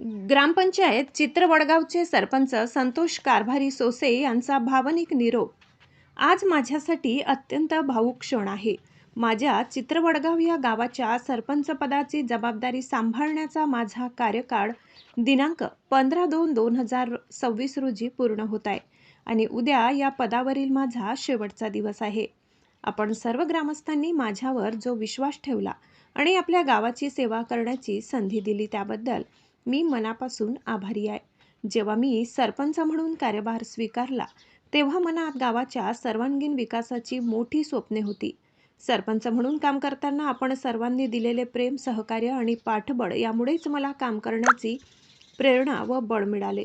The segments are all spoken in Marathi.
ग्रामपंचायत चित्रवडगावचे सरपंच संतोष कारभारी सोसे यांचा भावनिक निरोप. आज माझ्यासाठी अत्यंत भावुक क्षण आहे. माझ्या चित्रवडगाव या गावाच्या सरपंचपदाची जबाबदारी सांभाळण्याचा माझा कार्यकाळ दिनांक पंधरा दोन दोन हजार सव्वीस रोजी पूर्ण होत आहे आणि उद्या या पदावरील माझा शेवटचा दिवस आहे. आपण सर्व ग्रामस्थांनी माझ्यावर जो विश्वास ठेवला आणि आपल्या गावाची सेवा करण्याची संधी दिली त्याबद्दल मी मनापासून आभारी आहे. जेव्हा मी सरपंच म्हणून कार्यभार स्वीकारला तेव्हा मनात गावाच्या सर्वांगीण विकासाची मोठी स्वप्ने होती. सरपंच म्हणून काम करताना आपण सर्वांनी दिलेले प्रेम सहकार्य आणि पाठबळ यामुळेच मला काम करण्याची प्रेरणा व बळ मिळाले.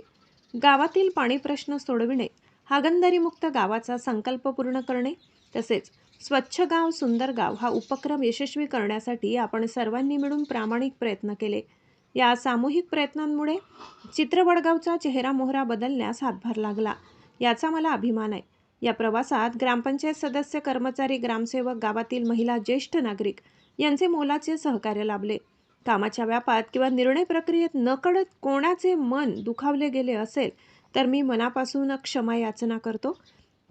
गावातील पाणी प्रश्न सोडविणे हागंदारीमुक्त गावाचा संकल्प पूर्ण करणे तसेच स्वच्छ गाव सुंदर गाव हा उपक्रम यशस्वी करण्यासाठी आपण सर्वांनी मिळून प्रामाणिक प्रयत्न केले. या सामूहिक प्रयत्नांमुळे चित्रवडगावचा चेहरा मोहरा बदलण्यास हातभार लागला. याचा मला अभिमान आहे. या प्रवासात ग्रामपंचायत सदस्य कर्मचारी ग्रामसेवक गावातील महिला ज्येष्ठ नागरिक यांचे मोलाचे सहकार्य लाभले. कामाच्या व्यापात किंवा निर्णय प्रक्रियेत नकळत कोणाचे मन दुखावले गेले असेल तर मी मनापासून क्षमा याचना करतो.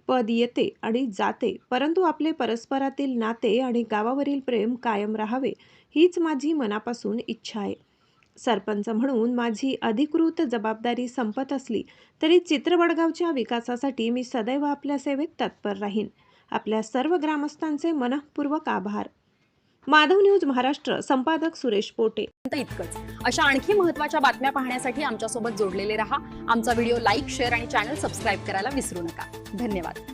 पद येते आणि जाते परंतु आपले परस्परातील नाते आणि गावावरील प्रेम कायम राहावे हीच माझी मनापासून इच्छा आहे. सरपंच म्हणून माझी अधिकृत जबाबदारी संपत असली तरी चित्रवडगावच्या विकासासाठी मी सदैव आपल्या सेवेत तत्पर राहीन. आपल्या सर्व ग्रामस्थांचे मनःपूर्वक आभार. माधव न्यूज महाराष्ट्र संपादक सुरेश पोटे. इतकंच. अशा आणखी महत्त्वाच्या बातम्या पाहण्यासाठी आमच्यासोबत जोडलेले रहा. आमचा व्हिडिओ लाईक शेअर आणि चॅनल सबस्क्राईब करायला विसरू नका. धन्यवाद.